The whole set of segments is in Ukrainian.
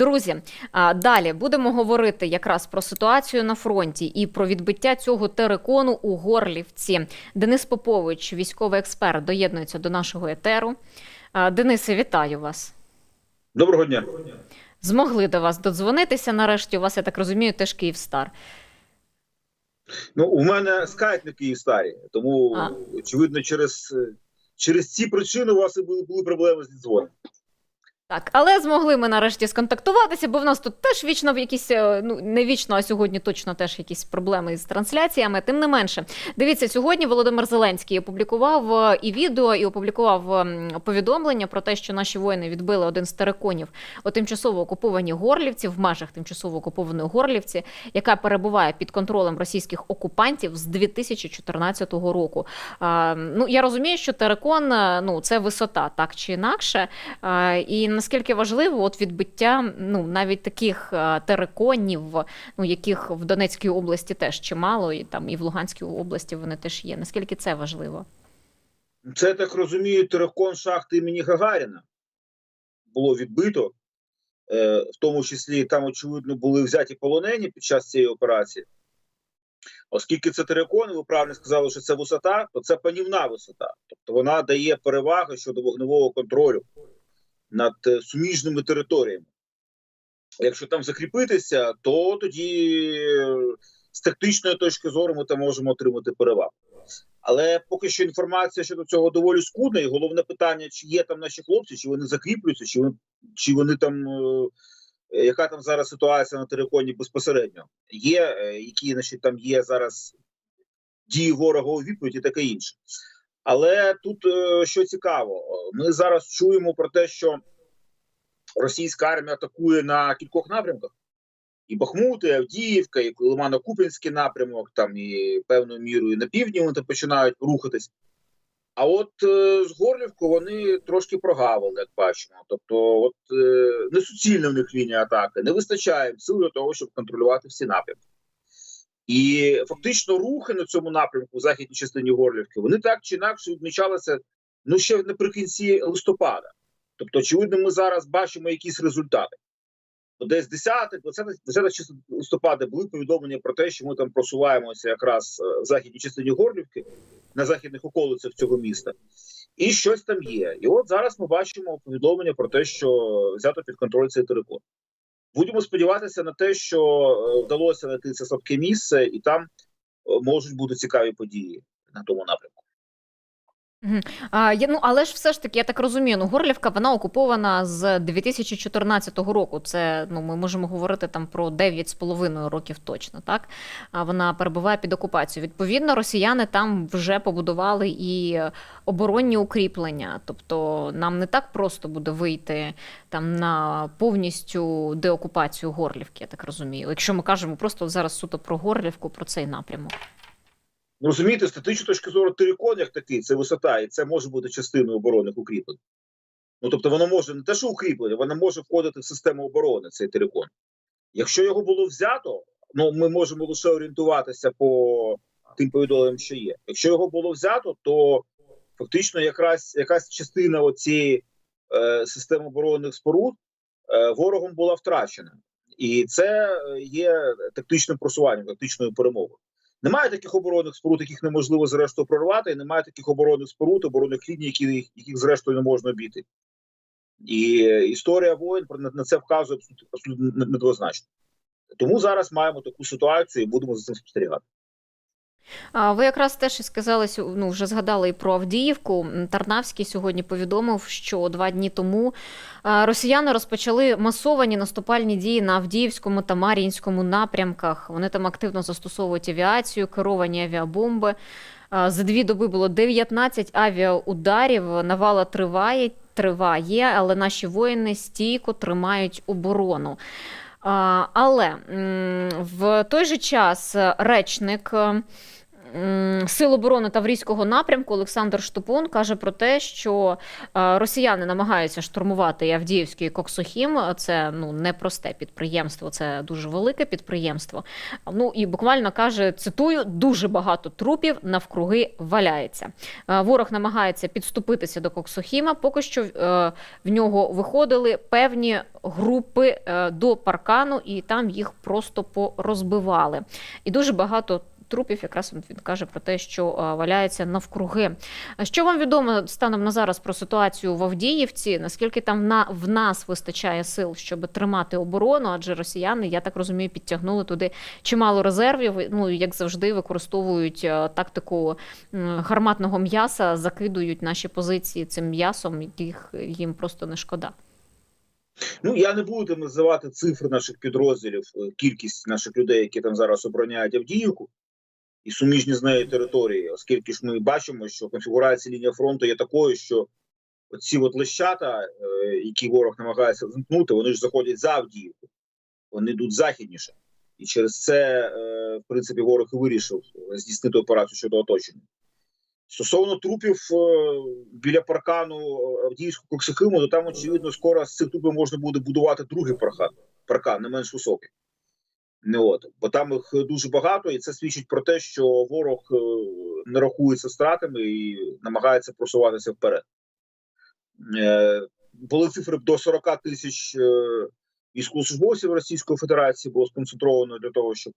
Друзі, далі будемо говорити якраз про ситуацію на фронті і про відбиття цього терикону у Горлівці. Денис Попович, військовий експерт, доєднується до нашого етеру. Денисе, вітаю вас. Доброго дня. Змогли до вас додзвонитися. Нарешті у вас, я так розумію, теж Київстар. Ну, у мене скайп не Київстарі, тому А. очевидно, через, через ці причини у вас і були, були проблеми з дзвоном. Так, але змогли ми нарешті сконтактуватися, бо в нас тут теж вічно якісь, е, ну не вічно, а сьогодні точно теж якісь проблеми з трансляціями. Тим не менше, дивіться, сьогодні Володимир Зеленський опублікував е, і відео, і опублікував ем, повідомлення про те, що наші воїни відбили один з териконів у тимчасово окупованій Горлівці, в межах тимчасово окупованої Горлівці, яка перебуває під контролем російських окупантів з 2014 року. А, ну я розумію, що терикон е, ну це висота, так чи інакше. А, і наскільки важливо от відбиття ну навіть таких а, териконів, ну яких в Донецькій області теж чимало, і там і в Луганській області вони теж є. Наскільки це важливо? Це, так розумію, терикон шахти імені Гагаріна було відбито. Е, в тому числі там, очевидно, були взяті полонені під час цієї операції. Оскільки це терикон, ви правильно сказали, що це висота, то це панівна висота. Тобто вона дає переваги щодо вогневого контролю над е, суміжними територіями. Якщо там закріпитися, то тоді е, з тактичної точки зору ми там можемо отримати перевагу. Але поки що інформація щодо цього доволі скудна, і головне питання, чи є там наші хлопці, чи вони закріплюються, чи вони, чи вони там. е, Яка там зараз ситуація на териконі безпосередньо? Є, які значить, там є зараз дії ворога у відповідь і таке інше. Але тут е, що цікаво, е, ми зараз чуємо про те, що російська армія атакує на кількох напрямках: і Бахмут, і Авдіївка, і Лимано-Купінський напрямок, там і певною мірою на півдні вони там починають рухатись. А от е, з Горлівку вони трошки прогавили, як бачимо. Тобто, от е, не суцільна в них лінія атаки, не вистачає сил для того, щоб контролювати всі напрямки. І фактично рухи на цьому напрямку в західній частині Горлівки вони так чи інакше відмічалися ну ще наприкінці листопада. Тобто, очевидно, ми зараз бачимо якісь результати. Десь 10 20 10 числа листопада були повідомлення про те, що ми там просуваємося якраз е, в західній частині Горлівки, на західних околицях цього міста, і щось там є. І от зараз ми бачимо повідомлення про те, що взято під контроль цей територій. Будемо сподіватися на те, що е, вдалося знайти це слабке місце, і там е, можуть бути цікаві події на тому напрямку. А, я, ну, але ж все ж таки, я так розумію, ну Горлівка вона окупована з 2014 року. Це ну ми можемо говорити там про 9,5 років точно. Так а вона перебуває під окупацією. Відповідно, росіяни там вже побудували і оборонні укріплення. Тобто нам не так просто буде вийти там на повністю деокупацію Горлівки. Я так розумію. Якщо ми кажемо просто зараз суто про Горлівку, про цей напрямок. Ну, Розумієте, з статичної точки зору терикон як такий, це висота, і це може бути частиною оборонних укріплень. Ну тобто, воно може не те, що укріплення, воно може входити в систему оборони, цей терикон. Якщо його було взято, ну ми можемо лише орієнтуватися по тим повідомленням, що є. Якщо його було взято, то фактично якраз якась частина цієї е, системи оборонних споруд е, ворогом була втрачена, і це є тактичним просуванням, тактичною перемогою. Немає таких оборонних споруд, яких неможливо зрештою прорвати, і немає таких оборонних споруд, оборонних ліній, яких, яких зрештою не можна обійти. І історія воїн на, це вказує абсолютно недвозначно. Тому зараз маємо таку ситуацію і будемо за цим спостерігати. Ви якраз теж і сказали, ну вже згадали і про Авдіївку. Тарнавський сьогодні повідомив, що два дні тому росіяни розпочали масовані наступальні дії на Авдіївському та Мар'їнському напрямках. Вони там активно застосовують авіацію, керовані авіабомби. За дві доби було 19 авіаударів. Навала триває, триває, але наші воїни стійко тримають оборону. Але в той же час речник. Сил оборони Таврійського напрямку Олександр Штупун каже про те, що е, росіяни намагаються штурмувати Авдіївський Коксохім. Це ну непросте підприємство, це дуже велике підприємство. Ну і буквально каже: цитую: дуже багато трупів навкруги валяється. Е, Ворог намагається підступитися до Коксохіма. Поки що е, в нього виходили певні групи до паркану, і там їх просто порозбивали. І дуже багато. Трупів якраз він каже про те, що валяється навкруги. Що вам відомо станом на зараз про ситуацію в Авдіївці? Наскільки там на в нас вистачає сил, щоб тримати оборону? Адже росіяни, я так розумію, підтягнули туди чимало резервів. Ну як завжди, використовують тактику гарматного м'яса, закидують наші позиції цим м'ясом, яких їм просто не шкода. Ну я не буду називати цифри наших підрозділів, е, кількість наших людей, які там зараз обороняють Авдіївку і суміжні з нею території, оскільки ж ми бачимо, що конфігурація лінії фронту є такою, що оці от лещата, е, які ворог намагається замкнути, вони ж заходять за Авдіївку, вони йдуть західніше, і через це, е, в принципі, ворог і вирішив здійснити операцію щодо оточення. Стосовно трупів е, біля паркану Авдіївського Коксихиму, то там, очевидно, скоро з цих трупів можна буде будувати другий паркан, паркан не менш високий. Не от, бо там їх дуже багато, і це свідчить про те, що ворог е, не рахується стратами і намагається просуватися вперед. Е, були цифри до 40 тисяч е, військовослужбовців Російської Федерації було сконцентровано для того, щоб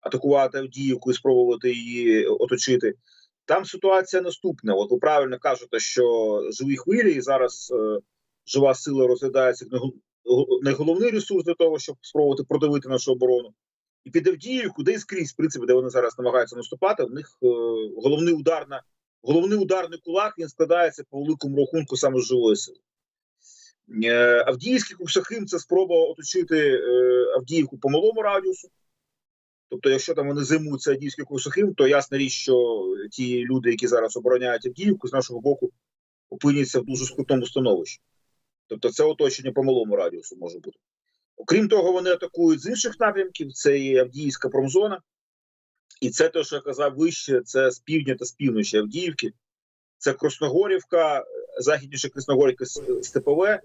атакувати Авдіївку і спробувати її оточити. Там ситуація наступна. От ви правильно кажете, що живі хвилі, і зараз жива сила розглядається найголовний ресурс для того, щоб спробувати продавити нашу оборону. І під Авдіївку, де і скрізь, в принципі, де вони зараз намагаються наступати, в них е, головний удар на головний ударний кулак він складається по великому рахунку саме з живої сили. Е, Авдіївський Купсахим це спроба оточити е, Авдіївку по малому радіусу. Тобто, якщо там вони займуться Авдіївським Купсахим, то ясна річ, що ті люди, які зараз обороняють Авдіївку, з нашого боку опиняться в дуже скрутному становищі. Тобто, це оточення по малому радіусу може бути. Окрім того, вони атакують з інших напрямків: це і Авдіївська промзона, і це те, що я казав вище, це з півдня та з півночі Авдіївки, це Красногорівка, західніше Красногорівка Степове,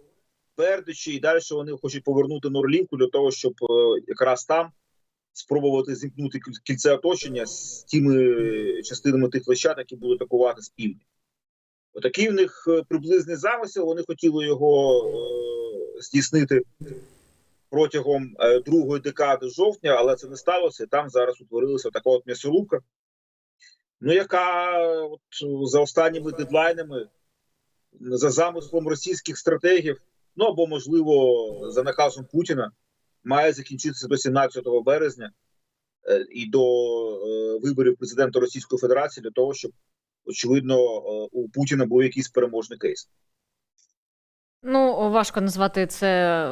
Бердичі, і далі вони хочуть повернути Норлівку для того, щоб е, якраз там спробувати зімкнути кіль- кільце оточення з тими частинами тих лещат, які будуть атакувати з півдня. Отакий в них е, приблизний замисел. Вони хотіли його е, здійснити протягом е, другої декади жовтня, але це не сталося. Там зараз утворилася така от м'ясорубка, ну яка от, за останніми дедлайнами, за замислом російських стратегів, ну або можливо за наказом Путіна, має закінчитися до 17 березня е, і до е, виборів президента Російської Федерації для того, щоб очевидно е, у Путіна був якийсь переможний кейс. Ну, важко назвати це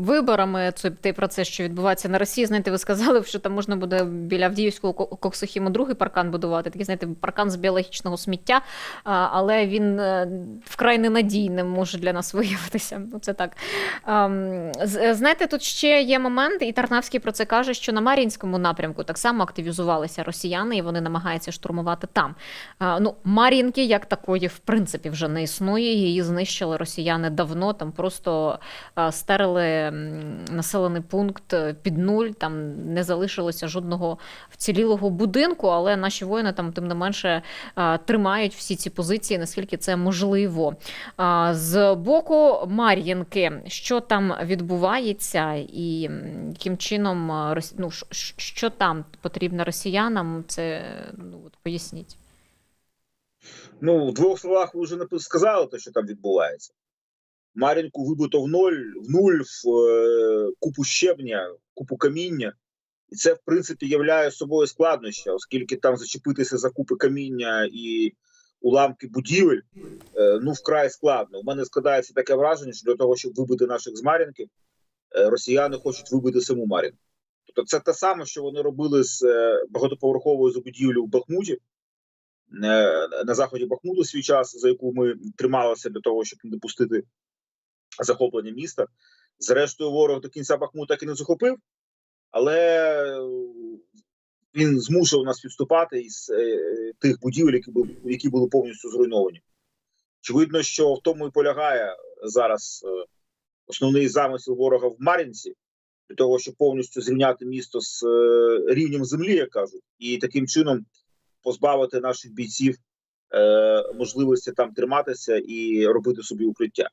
виборами. Це той процес, що відбувається на Росії. Знаєте, ви сказали, що там можна буде біля Авдіївського Коксохіму другий паркан будувати. Такий, знаєте, паркан з біологічного сміття, але він е, вкрай ненадійним може для нас виявитися. Ну, це так. Знаєте, тут ще є момент, і Тарнавський про це каже, що на Мар'їнському напрямку так само активізувалися росіяни, і вони намагаються штурмувати там. Ну, Мар'їнки як такої, в принципі, вже не існує. Її знищили росіяни давно. Там просто стерли населений пункт е, під нуль. Там не залишилося жодного вцілілого будинку, але наші воїни там, тим не менше, тримають всі ці позиції, наскільки це можливо. З боку Мар'їнки, що там відбувається, і яким чином ну, що там потрібно росіянам, це ну, от поясніть. Ну, в двох словах ви вже напис- сказали те, що там відбувається. Мар'їнку вибито в ноль, в нуль, в е, купу щебня, купу каміння. І це, в принципі, являє собою складнощі, оскільки там зачепитися за купи каміння і уламки будівель, е, ну, вкрай складно. У мене складається таке враження, що для того, щоб вибити наших з Мар'їнки, е, росіяни хочуть вибити саму Мар'їнку. Тобто це те саме, що вони робили з е, багатоповерховою забудівлею в Бахмуті, е, на заході Бахмуту свій час, за яку ми трималися для того, щоб не допустити захоплення міста. Зрештою, ворог до кінця Бахмута так і не захопив, але е, він змушував нас відступати із е, тих будівель, які були, які були повністю зруйновані. Очевидно, що в тому і полягає зараз е, основний замисел ворога в Мар'їнці, для того, щоб повністю зрівняти місто з рівнем землі, як кажуть, і таким чином позбавити наших бійців можливості там триматися і робити собі укриття.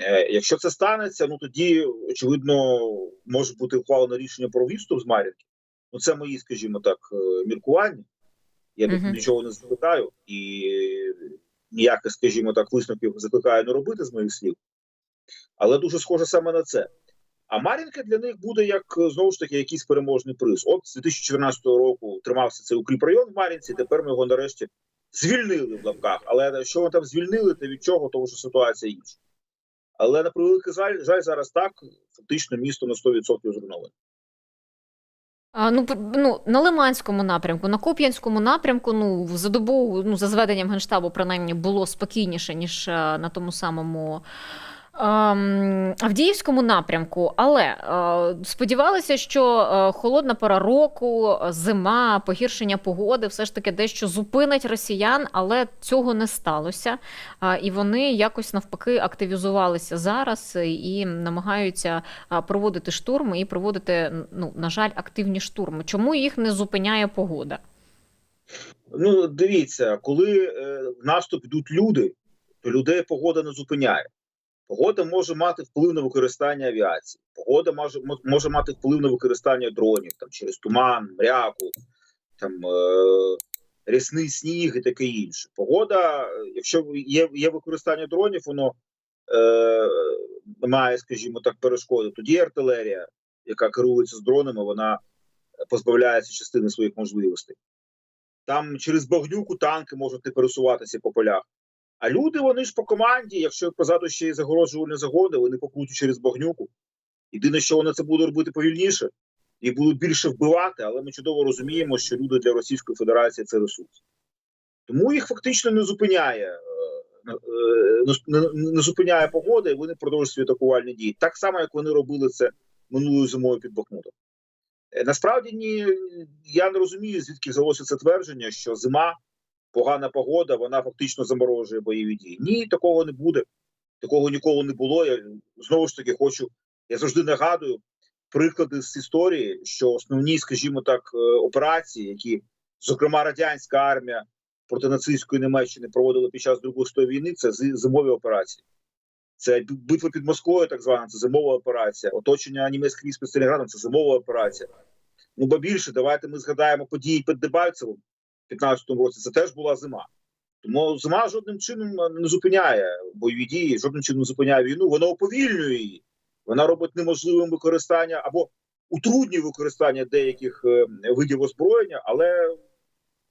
Е, якщо це станеться, ну тоді очевидно може бути ухвалено рішення про відступ з Мар'їнки. Ну це мої, скажімо так, е, міркування. Я тут Мгм. нічого не запитаю і ніяких, скажімо так, висновків закликаю не робити з моїх слів. Але дуже схоже саме на це. А Мар'їнка для них буде як е, знову ж таки якийсь переможний приз. От з 2014 року тримався цей укріп район в Мар'їнці. Тепер ми його нарешті звільнили в лапках. Але що вони там звільнили, то від чого, тому що ситуація інша. Але на превеликий жаль, жаль зараз так, фактично місто на 100% зруйноване. А, ну, ну, на Лиманському напрямку, на Куп'янському напрямку, ну, за добу, ну, за зведенням Генштабу, принаймні, було спокійніше, ніж е, на тому самому Авдіївському напрямку. Але е, сподівалися, що е, холодна пора року, е, зима, погіршення погоди все ж таки дещо зупинить росіян, але цього не сталося. І вони якось навпаки активізувалися зараз і намагаються проводити штурми і проводити, ну, на жаль, активні штурми. Чому їх не зупиняє погода? Ну, дивіться, коли в наступ йдуть люди, то людей погода не зупиняє. Погода може мати вплив на використання авіації. Погода може, може мати вплив на використання дронів там, через туман, мряку, там, е, рясний сніг і таке інше. Погода, якщо є, є використання дронів, воно е, має, скажімо так, перешкоди. Тоді артилерія, яка керується з дронами, вона позбавляється частини своїх можливостей. Там через багнюку танки можуть не пересуватися по полях. А люди, вони ж по команді, якщо позаду ще й загороджувальні загони, вони покрутять через багнюку. Єдине, що вони це будуть робити повільніше і будуть більше вбивати, але ми чудово розуміємо, що люди для Російської Федерації це ресурс. Тому їх фактично не зупиняє, е, е, не, не, не зупиняє погода, і вони продовжують свої атакувальні дії. Так само, як вони робили це минулою зимою під Бахмутом. Е, Насправді ні, я не розумію, звідки взялося це твердження, що зима, погана погода, вона фактично заморожує бойові дії. Ні, такого не буде. Такого ніколи не було. Я знову ж таки хочу. Я завжди нагадую приклади з історії, що основні, скажімо так, е, операції, які, зокрема, радянська армія проти нацистської Німеччини проводила під час Другої світової війни, це зимові операції. Це битва під Москвою, так звана, це зимова операція. Оточення німецьких військ під Сталінградом це зимова операція. Ну, бо більше, давайте ми згадаємо події під Дебальцевим в 15-му році. Це теж була зима. Тому зима жодним чином не зупиняє бойові дії, жодним чином не зупиняє війну. Вона уповільнює її. Вона робить неможливим використання або утруднює використання деяких е, видів озброєння, але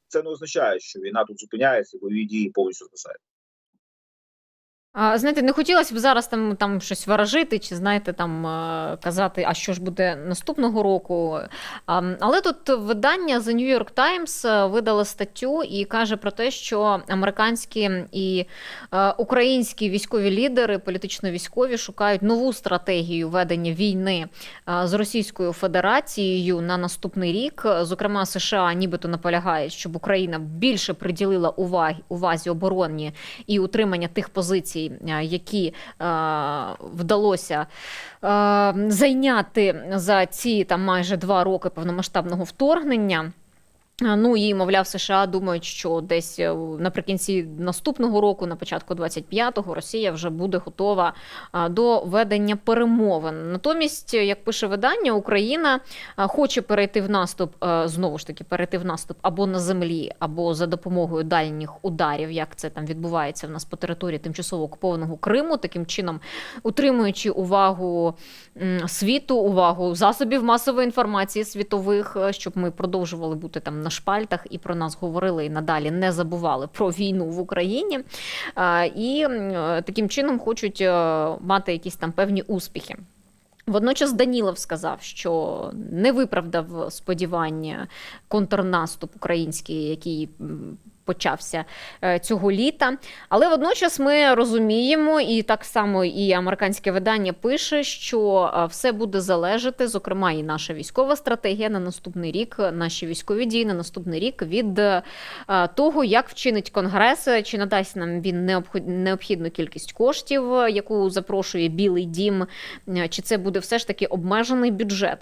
це не означає, що війна тут зупиняється, бойові дії повністю згасають. А, знаєте, не хотілося б зараз там, там щось ворожити, чи знаєте, там е, казати, а що ж буде наступного року. А, але тут видання The New York Times е, видало статтю і каже про те, що американські і е, українські військові лідери, політично-військові, шукають нову стратегію ведення війни з Російською Федерацією на наступний рік. Зокрема, США нібито наполягають, щоб Україна більше приділила уваги увазі обороні і утримання тих позицій, е, які е, вдалося е, зайняти за ці там майже два роки повномасштабного вторгнення. Ну і мовляв, США думають, що десь е, наприкінці наступного року, на початку 25-го, Росія вже буде готова до ведення перемовин. Натомість, як пише видання, Україна хоче перейти в наступ е, знову ж таки перейти в наступ або на землі, або за допомогою дальніх ударів, як це там відбувається в нас по території тимчасово окупованого Криму, таким чином утримуючи увагу світу, увагу засобів масової інформації світових, е, щоб ми продовжували бути там на шпальтах і про нас говорили і надалі не забували про війну в Україні. І таким чином хочуть е, мати якісь там певні успіхи. Водночас Данілов сказав, що не виправдав сподівання контрнаступ український, який почався е, цього літа. Але водночас ми розуміємо, і так само і американське видання пише, що е, все буде залежати, зокрема, і наша військова стратегія на наступний рік, наші військові дії на наступний рік від е, того, як вчинить конгрес, чи надасть нам він необхід- необхідну кількість коштів, яку запрошує Білий Дім, чи це буде все ж таки обмежений бюджет.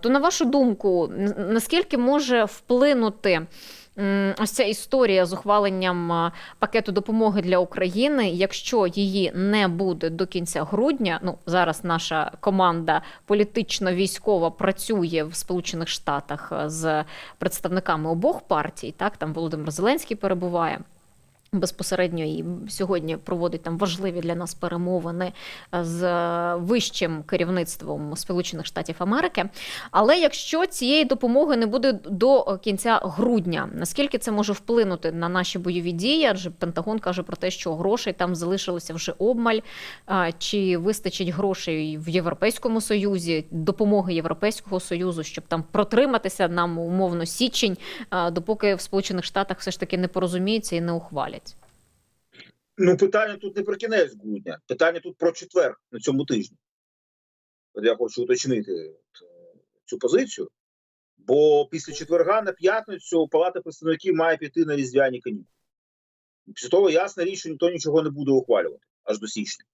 То на вашу думку, наскільки може вплинути? Ось ця історія з ухваленням пакету допомоги для України, якщо її не буде до кінця грудня, ну зараз наша команда політично-військова працює в Сполучених Штатах з представниками обох партій. Так там Володимир Зеленський перебуває. Безпосередньо і сьогодні проводить там важливі для нас перемовини е, з е, вищим керівництвом Сполучених Штатів Америки. Але якщо цієї допомоги не буде до кінця грудня, наскільки це може вплинути на наші бойові дії? Адже Пентагон каже про те, що грошей там залишилося вже обмаль. Чи вистачить грошей в Європейському Союзі, допомоги Європейського Союзу, щоб там протриматися нам умовно січень, допоки в Сполучених Штатах все ж таки не порозуміються і не ухвалять? Ну, питання тут не про кінець грудня, питання тут про четвер на цьому тижні. От я хочу уточнити е, цю позицію. Бо після четверга на п'ятницю Палата представників має піти на різдвяні канікули. Після того ясна річ, що ніхто нічого не буде ухвалювати аж до січня.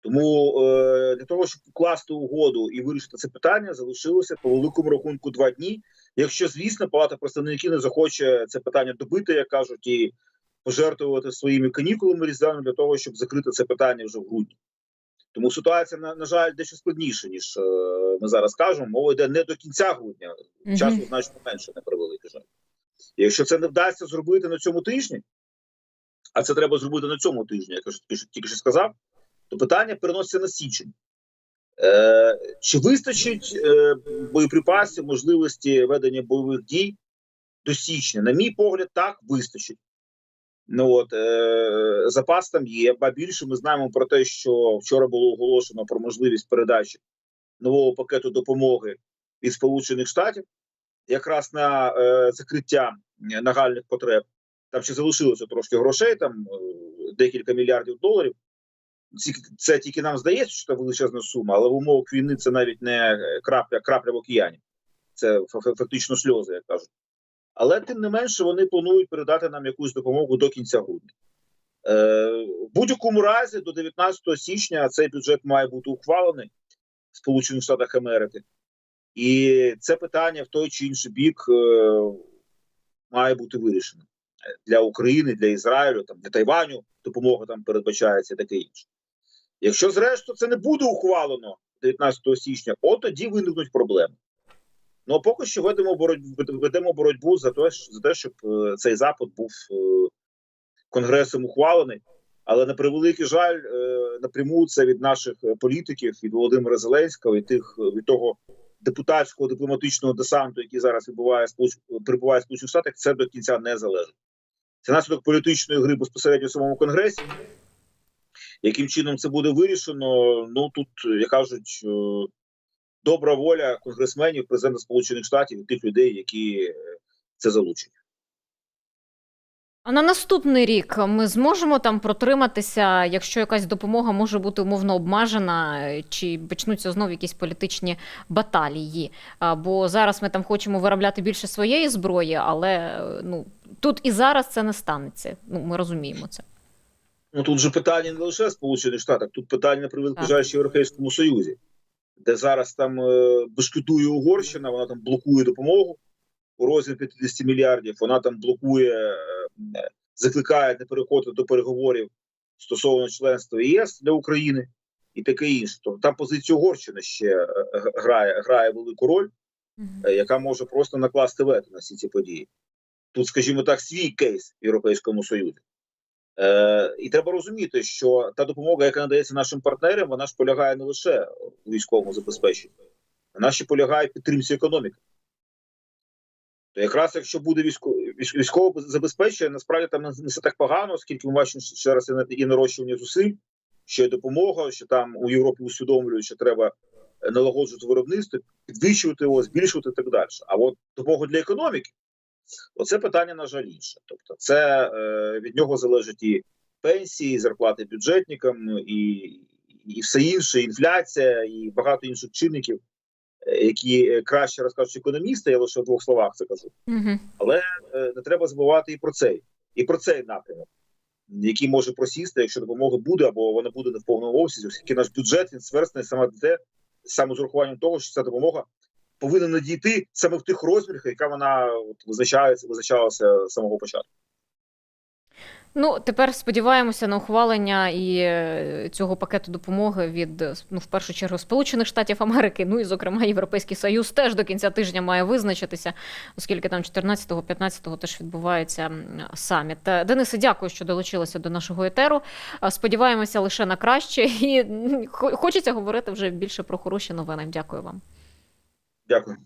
Тому е, для того, щоб укласти угоду і вирішити це питання, залишилося по великому рахунку два дні. Якщо, звісно, Палата представників не захоче це питання добити, як кажуть, і пожертвувати своїми канікулами різдвяними для того, щоб закрити це питання вже в грудні. Тому ситуація, на, на жаль, дещо складніша, ніж е, ми зараз кажемо. Мова йде не до кінця грудня, Мгм. часу значно менше на превеликий жаль. Якщо це не вдасться зробити на цьому тижні, а це треба зробити на цьому тижні, як я тільки що сказав, то питання переноситься на січень. Е, чи вистачить е, боєприпасів, можливості ведення бойових дій до січня? На мій погляд, так вистачить. Ну от е, запас там є. Ба більше ми знаємо про те, що вчора було оголошено про можливість передачі нового пакету допомоги від Сполучених Штатів, якраз на е, закриття е, нагальних потреб. Там ще залишилося трошки грошей, там е, декілька мільярдів доларів. Це тільки нам здається, що це величезна сума, але в умовах війни це навіть не крапля, крапля в океані. Це фа- фа- фактично сльози, як кажуть. Але тим не менше вони планують передати нам якусь допомогу до кінця грудня. Е, в будь-якому разі, до 19 січня цей бюджет має бути ухвалений в Сполучених Штатах Америки. І це питання в той чи інший бік е, має бути вирішено для України, для Ізраїлю, там для Тайваню допомога там передбачається таке інше. Якщо зрештою це не буде ухвалено 19 січня, от тоді виникнуть проблеми. Ну а поки що ведемо боротьбу, ведемо боротьбу за те, за те, щоб е, цей запит був е, конгресом ухвалений. Але на превеликий жаль, е, напряму це від наших політиків, від Володимира Зеленського, від тих від того депутатського дипломатичного десанту, який зараз відбуває перебуває в Сполучених Штатах, це до кінця не залежить. Це наслідок політичної гри безпосередньо в самому конгресі. Яким чином це буде вирішено? Ну тут, як кажуть, добра воля конгресменів, президента Сполучених Штатів і тих людей, які е, це залучать. А на наступний рік ми зможемо там протриматися, якщо якась допомога може бути умовно обмежена, чи почнуться знову якісь політичні баталії. Бо зараз ми там хочемо виробляти більше своєї зброї, але е, ну тут і зараз це не станеться. Ну ми розуміємо це. Ну тут же питання не лише Сполучених Штатах, тут питання на жаль ще в Європейському Союзі, де зараз там е, бешкетує Угорщина, вона там блокує допомогу у розмірі 50 мільярдів. Вона там блокує, е, е, закликає не переходити до переговорів стосовно членства ЄС для України і таке інше. Тобто там позиція Угорщини ще е, грає, грає велику роль, е, яка може просто накласти вето на всі ці події. Тут, скажімо так, свій кейс в Європейському Союзі. Е, і треба розуміти, що та допомога, яка надається нашим партнерам, вона ж полягає не лише у військовому забезпеченні, вона ще полягає в підтримці економіки. То якраз якщо буде військо, військове забезпечення, насправді там не все так погано, оскільки ми бачимо що раз і нарощування зусиль, що є допомога, що там у Європі усвідомлюють, що треба налагоджувати виробництво, підвищувати його, збільшувати і так далі. А от допомога для економіки Оце питання, на жаль, інше. Тобто, це е, від нього залежить і пенсії, і зарплати бюджетникам, і, і все інше, інфляція, і багато інших чинників, е, які е, краще розкажуть економісти, я лише в двох словах це кажу. Угу. Е, не треба забувати і про цей, і про цей напрямок, який може просісти, якщо допомога буде, або вона буде не в повному обсязі, оскільки наш бюджет він сверстний саме те, саме з урахуванням того, що ця допомога повинна надійти саме в тих розмірах, яка вона от, визначається, визначалася з самого початку. Ну, тепер сподіваємося на ухвалення і е, цього пакету допомоги від ну, в першу чергу Сполучених Штатів Америки. Ну і зокрема Європейський Союз теж до кінця тижня має визначитися, оскільки там 14-15 теж відбувається саміт. Е, Денисе, дякую, що долучилися до нашого етеру. Е, Сподіваємося лише на краще, і хо- хочеться говорити вже більше про хороші новини. Дякую вам. Дякую.